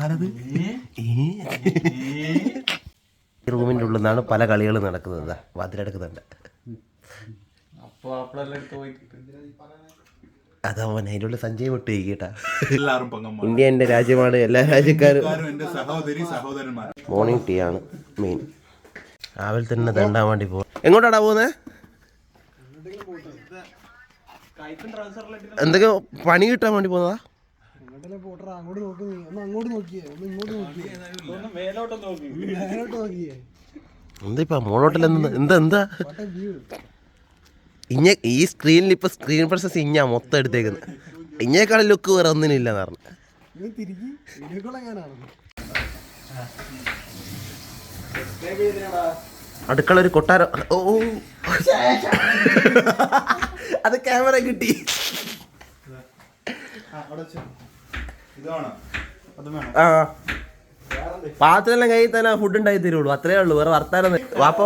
കാലത് ഈ റൂമിന്റെ ഉള്ളിൽ നിന്നാണ് പല കളികളും നടക്കുന്നത്. വാതിലെടുക്കുന്നുണ്ട്. അതാ മോനെ അതിന്റെ ഉള്ളിൽ സഞ്ജയ് വിട്ട് കേട്ടാ ഇന്ത്യ എന്റെ രാജ്യമാണ് എല്ലാ രാജ്യക്കാരും. മോർണിംഗ് ടീ ആണ് മെയിൻ രാവിലെ തന്നെ തണ്ടാൻ വേണ്ടി പോകും എങ്ങോട്ടാടാ പോകുന്നത് എന്തൊക്കെ പണി കിട്ടാൻ വേണ്ടി പോകുന്നതാ അങ്ങോട്ടല്ലേ പോട്ടറ അങ്ങോട്ട് നോക്ക് നീ. ഒന്ന് അങ്ങോട്ട് നോക്കിയേ ഒന്ന് ഇങ്ങോട്ട് നോക്കിയേ. ഒന്ന് മേലോട്ട് നോക്കി. മേലോട്ട് നോക്കിയേ. എന്താ ഇപ്പൊ മോളോട്ടിൽ എന്താ എന്താ? ഇഞ്ഞ ഈ സ്ക്രീനിൽ ഇപ്പൊ സ്ക്രീൻ പ്രസസ് ഇഞ്ഞാ മൊത്തം എടുത്തേക്കുന്നത് ഇഞ്ഞേക്കാളും ലുക്ക് വേറെ ഒന്നിനില്ല പറഞ്ഞു. അടുക്കള ഒരു കൊട്ടാരം. ഓ. അത് ക്യാമറ കിട്ടി. അവിടെ ആ. പാത്രമെല്ലാം കയ്യിൽ തന്നെ ഫുഡ് ഉണ്ടായി തരുള്ളൂ. അത്രേ ഉള്ളൂ. വേറെ വർത്താനം വാപ്പ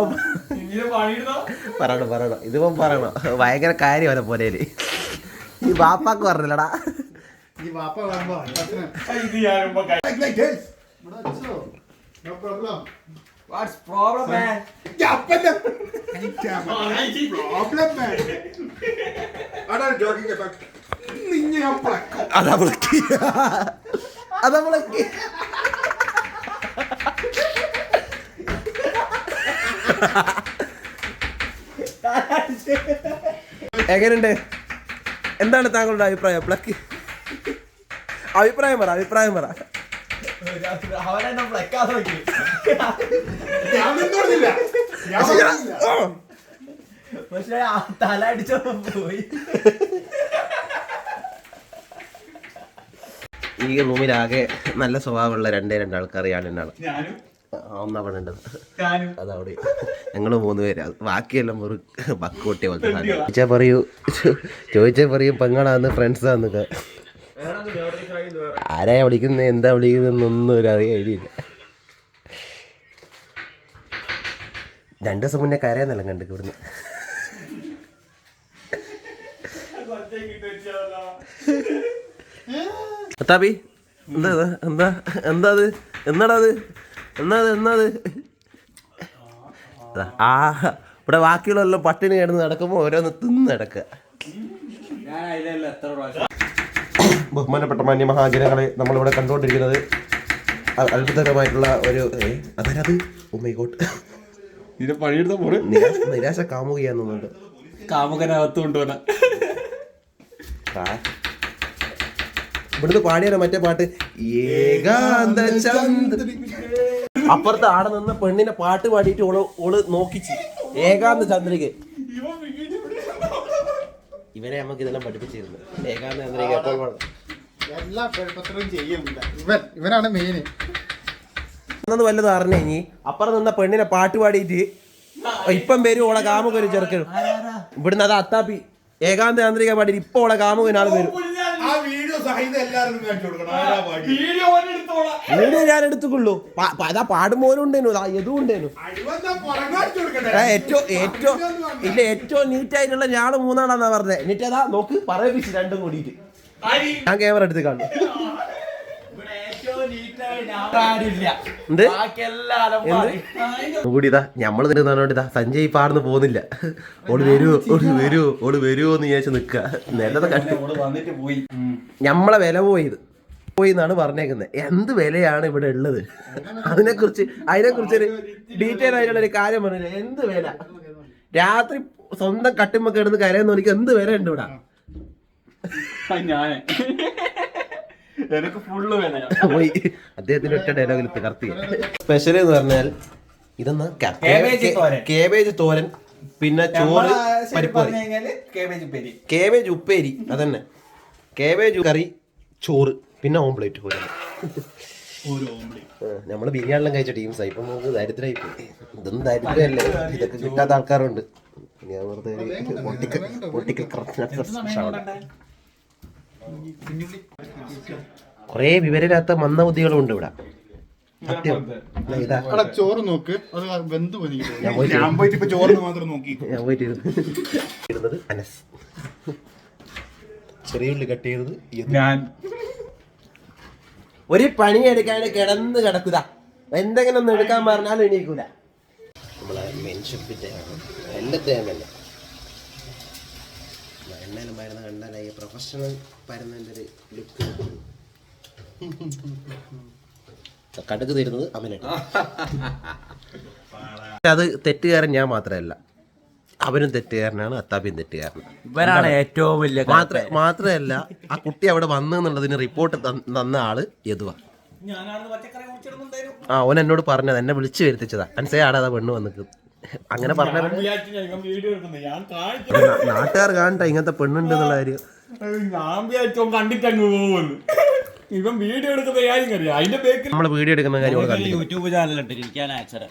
പറയണം പറയണം. ഇതിപ്പം പറയണം. ഭയങ്കര കാര്യമല്ല പോരേൽ ഈ വാപ്പാക്ക് പറഞ്ഞില്ലടാ. ഈ വാപ്പ problem what's problem man problem അതാണ് ജോക്കിംഗ് എഫക്ട് നിന്നെ ഞാൻ പ്ലക്കും. അതാ വിളക്കി അതാ വിളക്കി എങ്ങനെയുണ്ട് എന്താണ് താങ്കളുടെ അഭിപ്രായം? പ്ലക്ക് അഭിപ്രായം പറ അഭിപ്രായം പറ. അവനെന്നെ പ്ലക്കാതെ നോക്കി ഞാൻ നിന്നോടുന്നില്ല. ഞാൻ പറഞ്ഞില്ല. പക്ഷെ ആ തല അടിച്ചപ്പോ പോയി. ഈ റൂമിലാകെ നല്ല സ്വഭാവമുള്ള രണ്ടേ രണ്ടാൾക്കാർ ഞാൻ എന്നാണ് ഞാനും. അതവിടെ. ഞങ്ങൾ മൂന്ന് പേര്. ബാക്കിയെല്ലാം ഒരു ബക്കോട്ടിയ പോലത്തെ സാധനം. ചോദിച്ചാ പറയൂ. ചോദിച്ചാ പറയും പെങ്ങളാന്ന് ഫ്രണ്ട്സാന്നൊക്കെ ആരാ വിളിക്കുന്നത് എന്താ വിളിക്കുന്നതെന്നൊന്നും ഒരു അറിയാൻ രണ്ടു ദിവസം മുന്നേ കരയെന്നെല്ലാം കണ്ടു ഇവിടുന്ന്. അത്താബി എന്താ? എന്താ? എന്താ അത്? എന്നാടാ അത്? എന്നാ അത്? എന്നാ അത്? ആ ഇവിടെ ബാക്കിയുള്ളതെല്ലാം പട്ടിണി കിടന്ന് നടക്കുമ്പോൾ ഓരോന്ന് തിന്ന് നടക്കുക. ബഹുമാനപ്പെട്ട മാന്യ മഹാജനങ്ങളെ നമ്മളിവിടെ കണ്ടുകൊണ്ടിരിക്കുന്നത് അത്ഭുതകരമായിട്ടുള്ള ഒരു അതായത് അതാരത്? Oh ഉമ്മൈ ഗോട്ട് ഇതിന്റെ പണിയെടുത്ത പോലെ നിരാശ നിരാശ കാമുകയാന്ന് തോന്നുന്നുണ്ട് കാമുകനകത്ത് കൊണ്ടുവന്ന. ഇവിടുന്ന് പാടിയാണ് മറ്റേ പാട്ട്? ഏകാന്ത അപ്പുറത്ത് ആടെ നിന്ന് പെണ്ണിനെ പാട്ട് പാടിയിട്ട് ഓൾ ഓൾ നോക്കിച്ച്. ഏകാന്ത ചന്ദ്രിക. ഇവനെ നമുക്ക് ഇതെല്ലാം പഠിപ്പിച്ചിരുന്നു. ഏകാന്ത ചന്ദ്രിക എപ്പോൾ പാടും? എല്ലാ പത്രവും ചെയ്യുന്നില്ല ഇവൻ ഇവനാണ് മെയിന് അന്നത് വല്ലതും അറിഞ്ഞേ ഇനി? അപ്പുറം നിന്ന പെണ്ണിനെ പാട്ട് പാടിയിട്ട് ഇപ്പം വരും ഓളെ കാമുക ഒരു ചെറുക്കനും ഇവിടുന്ന് അത് അത്താപ്പി. ഏകാന്ത യാന്ത്രിക പാടി ഇപ്പൊ ഓളെ കാമുകനാൾ വരും. ആ വീഡിയോ ഞാൻ എടുത്തുള്ളൂ അതാ പാടുമ്പോലും ഉണ്ടേനു എതും ഉണ്ടേനു. ഏറ്റവും ഏറ്റവും ഇല്ല ഏറ്റവും നീറ്റായിട്ടുള്ള ഞാൾ മൂന്നാളാന്നാ പറഞ്ഞത് എന്നിട്ട് അതാ നോക്ക് പറയിപ്പിച്ച് രണ്ടും കൂടിയിട്ട്. ഞാൻ ക്യാമറ എടുത്ത് കാണും ഇവിടെ ഏറ്റവും നീറ്റായി ഞാൻ പാടില്ല എന്ത് ബാക്കി എല്ലാരും പാടി കൂടി ഇതാ ഞമ്മൾ തന്നെ പറഞ്ഞോണ്ട് ഇതാ സഞ്ജയ് പാടുന്ന് പോകുന്നില്ല ഓൾ വരുവോ ഓൾ വരുവോ ഓൾ വരുവോ എന്ന് വിചാരിച്ച് നിക്ക. നേരത്തെ കണ്ടു ഓൾ വന്നിട്ട് പോയി. ഞമ്മളെ വില പോയത്. പോയി എന്നാണ് പറഞ്ഞേക്കുന്നത് എന്ത് വിലയാണ് ഇവിടെ ഉള്ളത്? അതിനെ കുറിച്ച് അതിനെ കുറിച്ച് ഒരു ഡീറ്റെയിൽ ആയിട്ടുള്ള ഒരു കാര്യം പറഞ്ഞില്ല? എന്ത് വില? രാത്രി സ്വന്തം കട്ടിമൊക്കെ എടുത്ത് കരയെന്ന് എനിക്ക് എന്ത് വില ഉണ്ട് ഇവിടെ ഞാൻ. എനിക്ക് ഫുള്ള് പോയി. അദ്ദേഹത്തിന്റെ ഒറ്റ ഡയലോഗിൽ തകർത്തി സ്പെഷ്യൽ എന്ന് പറഞ്ഞാൽ ഇതെന്നാ. കേബേജ് തോരൻ. പിന്നെ ചോറ് പരിപ്പറി കേബേജ് പേര് കേബേജ് ഉപ്പേരി അതന്നെ. കേബേജ് കറി ചോറ് പിന്നെ ഓംപ്ലേറ്റ് പോലെ നമ്മൾ ബിരിയാണിലും കഴിച്ച ടീംസായി ഇപ്പൊ നമുക്ക് ദരിദ്രമായി പോയി. ഇതൊന്നും ദരിദ്രമല്ലേ ഇതൊക്കെ കിട്ടാത്ത ആൾക്കാരുണ്ട്. ഞാൻ വെറുതെ പൊട്ടിക്കൽ പൊട്ടിക്കൽ പൊട്ടിക്കൽ കുറേ വിവരമില്ലാത്ത മന്ദബുദ്ധികളും ഉണ്ട് ഇവിടെ. സത്യം. ഇല്ല, ഇതാ. എടാ ചോറ് നോക്ക്. അത് വെന്ത് പോയി ഞാൻ പോയിട്ട് ഞാൻ പോയിട്ട് ഇപ്പൊ ചോറിന് മാത്രം നോക്കി. ഞാൻ പോയിട്ട് ഇരുന്ന് ഇടുന്നത് അനസ്. ചെറിയ കട്ട് ചെയ്തത് ഇത്. ഞാൻ. ഒരു പണി എടുക്കാണ്ട് കിടന്ന് കിടക്കുക. എന്തെങ്കിലും ഒന്ന് എടുക്കാൻ പറഞ്ഞാലും എണീക്കൂല. നമ്മളെ മെൻഷിപ്പിന്റെ എന്റെ തന്നെ എണ്ണയിലും മരുന്ന് കണ്ടാലായി പ്രൊഫഷണൽ പരുന്നതിന്റെ ഒരു ലുക്ക് കടുക്ക് തരുന്നത് അവനാണ്. അത് തെറ്റുകാരൻ ഞാൻ മാത്രമല്ല. അവനും തെറ്റുകാരനാണ് അത്താപ്പിയും തെറ്റുകാരനാണ്. ഇവരാണ് ഏറ്റവും വലിയ മാത്ര മാത്രമല്ല ആ കുട്ടി അവിടെ വന്നു എന്നുള്ളതിന് റിപ്പോർട്ട് തന്ന ആൾ യദുവാ. ആ ഓൻ എന്നോട് പറഞ്ഞത് എന്നെ വിളിച്ചു വരുത്തിച്ചതാ. മനസ്സിലാടാ അതാ പെണ്ണ് വന്നിട്ട്. അങ്ങനെ പറഞ്ഞ നാട്ടുകാർ കാണട്ടെ ഇങ്ങനത്തെ പെണ്ണുണ്ട് എന്നുള്ള കാര്യം. ഇവൻ വീഡിയോ എടുക്കുന്ന കാര്യം അറിയാം അതിന്റെ ബേക്കിൽ നമ്മൾ വീഡിയോ എടുക്കുന്ന കാര്യം. യൂട്യൂബ് ചാനലുണ്ട് ഇരിക്കാൻ ഇട്ട്.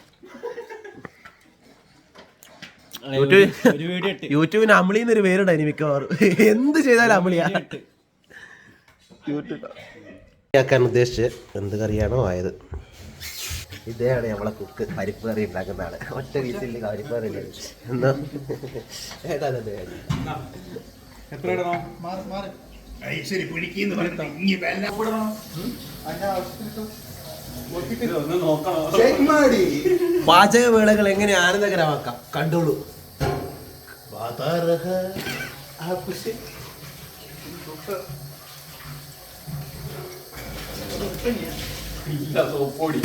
യൂട്യൂബിന് അമളി എന്നൊരു പേരുണ്ട് ഇനി മിക്കവാറും. എന്ത് ചെയ്താലും അമ്മിളിയാ ആക്കാൻ ഉദ്ദേശിച്ച് എന്ത് കറിയാണോ ആയത്. ഇതേയാണ് നമ്മളെ കുക്ക്. പരിപ്പ് കറി ഉണ്ടാക്കുന്ന ആൾ ഒറ്റ വീട്ടിൽ പരിപ്പ് കറി. എന്നാ ഏട്ടാ അതെ എത്ര ഇടണോ മാറി മാറി. ഒന്ന് നോക്കണം പാചക വേളകൾ എങ്ങനെ ആനന്ദകരമാക്കാം കണ്ടോളൂ. ഇല്ല സോപ്പോടി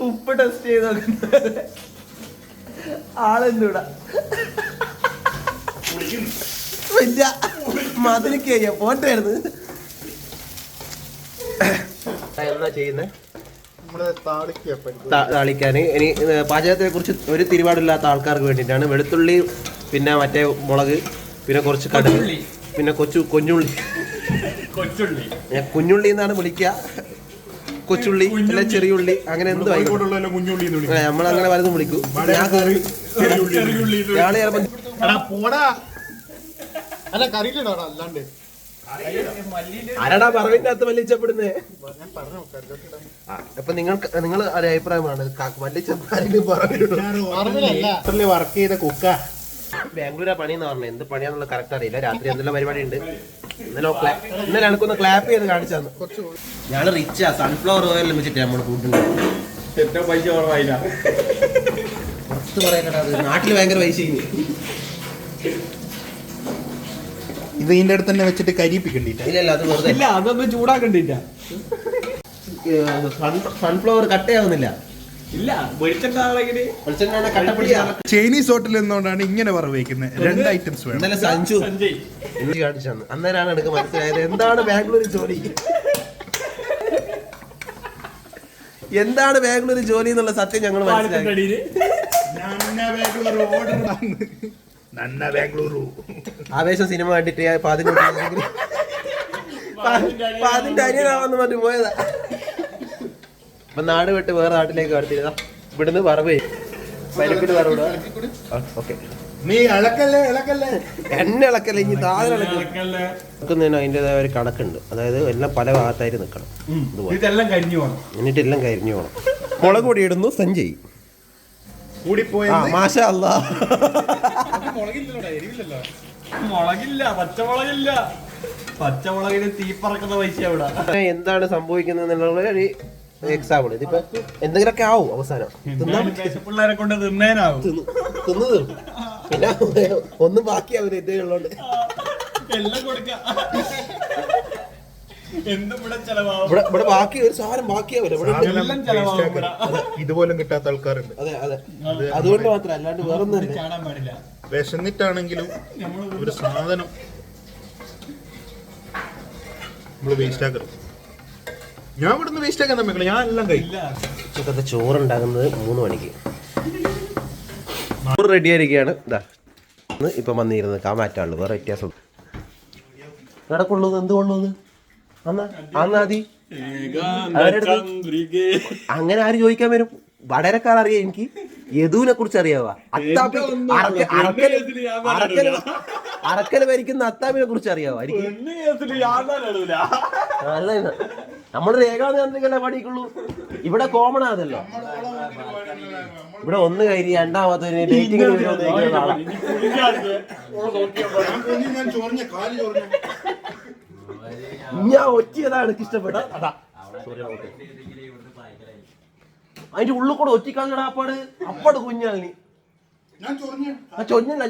ഉപ്പ് ടെസ്റ്റ് ചെയ്ത് ആളെന്തൂടാ വലിയ മതിലിക്ക് പോട്ടായിരുന്നു എന്നാ താളിക്കാൻ ഇനി പാചകത്തെ കുറിച്ച് ഒരു തിരുപാടില്ലാത്ത ആൾക്കാർക്ക് വേണ്ടിയിട്ടാണ് വെളുത്തുള്ളി പിന്നെ മറ്റേ മുളക് പിന്നെ കുറച്ച് കടുക് പിന്നെ കൊച്ചു കൊഞ്ഞുള്ളി. കൊച്ചുള്ളി. ഞാൻ കുഞ്ഞുള്ളി എന്നാണ് വിളിക്കുക. കൊച്ചുള്ളി അല്ലെ ചെറിയ ഉള്ളി അങ്ങനെ എന്ത് നമ്മൾ അങ്ങനെ പലതും വിളിക്കും. ഞാൻ ചെറിയുള്ളി ചിലപ്പോ എടാ പോടാ. അല്ല കറിയിലിടാടാ അല്ലാണ്ട്. ആരാടാ പറവിന്റെ അകത്ത് മല്ലിച്ചപ്പെടുന്നേ ഞാൻ പറഞ്ഞു കറിയിലിടാ ആ അപ്പൊ നിങ്ങൾക്ക് നിങ്ങൾ ഒരു അഭിപ്രായമാണ് വല്ലിച്ചപ്പാരും പറഞ്ഞിട്ടുള്ളൂ പറഞ്ഞല്ല വർക്ക് ചെയ്ത കുക്ക ബാംഗ്ലൂരാ പണി എന്ന് പറഞ്ഞത് എന്ത് പണിയാന്നുള്ള കറക്റ്റ് അറിയില്ല. രാത്രി എന്തെല്ലാം പരിപാടി ഉണ്ട് ഇന്നലെ എനിക്കൊന്ന് ക്ലാപ്പ് ചെയ്ത് കാണിച്ചു തന്നു. ഞാൻ റിച്ചാ സൺഫ്ലവർ ഓയിൽ വെച്ചിട്ട് നമ്മൾ ഫുഡ് ഏറ്റവും പൈസ കുറവായില്ല. പുറത്ത് പറയാനടാ അത്. നാട്ടിൽ ഭയങ്കര പൈസ ഇത് ഇതിന്റെ അടുത്ത് തന്നെ വെച്ചിട്ട് കരിപ്പിക്കണ്ടിട്ടില്ല ഇല്ലല്ല അത് വെറുതെ. ഇല്ല അതൊന്നും ചൂടാക്കണ്ടില്ല സൺഫ്ലവർ കട്ട് ആവുന്നില്ല ചൈനീസ് ഹോട്ടലിൽ നിന്നുകൊണ്ടാണ് ഇങ്ങനെ വറവേക്കുന്നത്. രണ്ട് ഐറ്റംസ് വേണം. ഇന്നലെ സഞ്ജു. സഞ്ജയ്. കാണിച്ചു അന്നേരാണ് എനിക്ക് മനസ്സിലായത് എന്താണ് ബാംഗ്ലൂർ ജോലി? എന്താണ് ബാംഗ്ലൂർ ജോലി എന്നുള്ള സത്യം ഞങ്ങൾ മനസ്സിലാക്കി. ആവേശം സിനിമ കണ്ടിട്ട് പാതിന്റെ പാതിന്റെ അനിയനാവെന്ന് പറഞ്ഞു പോയതാ. അപ്പൊ നാട് വിട്ട് വേറെ നാട്ടിലേക്ക് വരത്തില്ല. ഇവിടുന്ന് പറവേ പരിപ്പിട്ട് പറവിടുക ഓക്കെ. നീ ഇളക്കല്ലേ ഇളക്കല്ലേ? എണ്ണ ഇളക്കല്ല ഇനി താഴെ ഇളക്കല്ല. നിൽക്കുന്നതിന് അതിന്റെതായ ഒരു കണക്കുണ്ട്. അതായത് എല്ലാം പല ഭാഗത്തായിട്ട് നിൽക്കണം. ഇതുപോലെ ഇതെല്ലാം കരിഞ്ഞു പോകണം എന്നിട്ട് എല്ലാം കരിഞ്ഞു പോകണം മുളക് പൊടി ഇടുന്നു സഞ്ജയ്. കൂടിപ്പോയ മാഷാ അല്ലാ മുളകില്ല പച്ചമുളകില്ല. പച്ചമുളകിന് തീ പറക്കുന്ന പൈസ എന്താണ് സംഭവിക്കുന്നത് എന്നുള്ള ഒരു എക്സാമ്പിൾ ഇതിപ്പോ എന്തെങ്കിലുമൊക്കെ ആവും അവസാനം. പിള്ളേരെ കൊണ്ട് തിന്നേനാവും? തിന്നു പിന്നെ ഒന്നും ബാക്കിയാവില്ല ഇതേ ഉള്ളോണ്ട്. എല്ലാം കൊടുക്ക. എന്തും ഇവിടെ ഇവിടെ ഇവിടെ ബാക്കി ഒരു സാധനം ബാക്കിയാവില്ല ഇവിടെ ഇതുപോലും കിട്ടാത്ത ആൾക്കാരുണ്ട്. അതെ അതെ. അതുകൊണ്ട് മാത്രം അല്ലാണ്ട് വേറൊന്നും ചാടാൻ പാടില്ല. വിശന്നിട്ടാണെങ്കിലും ഒരു സാധനം നമ്മൾ വേസ്റ്റ് ആക്കരുത്. ഞാൻ ഇവിടുന്ന് വേസ്റ്റ് ആക്കാൻ തമ്മിൽ ഞാൻ എല്ലാം കഴിക്കില്ല ഉച്ചക്കത്തെ ചോറുണ്ടാകുന്നത് മൂന്ന് മണിക്ക്. ചോറ് റെഡി ആയിരിക്കുകയാണ്. ഇതാ ഇപ്പം വന്നിരുന്നത് കാമാറ്റാൾ വേറെ വ്യത്യാസം. എവിടെ കൊള്ളുന്നത് എന്ത് കൊള്ളുന്നത് അന്നാ അന്നാതി അങ്ങനെ ആര് ചോദിക്കാൻ വരും? വടരക്കാർ അറിയാം എനിക്ക്. യദുവിനെ കുറിച്ച് അറിയാവാ. അത്താപ്പി അറക്ക- അറക്കൽ അറക്കൽ അറക്കൽ ഭരിക്കുന്ന അത്താപ്പിനെ കുറിച്ച് അറിയാവോ. എനിക്ക് പാടിക്കുള്ളൂ നമ്മൾ രേഖാചന്ദ്രികല്ലേ പഠിക്കുള്ളൂ ഇവിടെ കോമൺ ആണല്ലോ. ഇവിടെ ഒന്ന് കയറി രണ്ടാമത്തെ ഡേറ്റിംഗ് ഞാൻ കുഞ്ഞി ഞാൻ ചൊറിഞ്ഞ കാൽ ചൊറിഞ്ഞ. ഞാൻ ഒറ്റിയതാണ് എനിക്ക് ഇഷ്ടപ്പെട്ടത് അതാ. അതിന്റെ ഉള്ളിൽ കൂടെ ഒറ്റിക്കാളടാ അപ്പാട്. അപ്പാട് കുഞ്ഞാൽ ഞാൻ ചൊറിഞ്ഞല്ല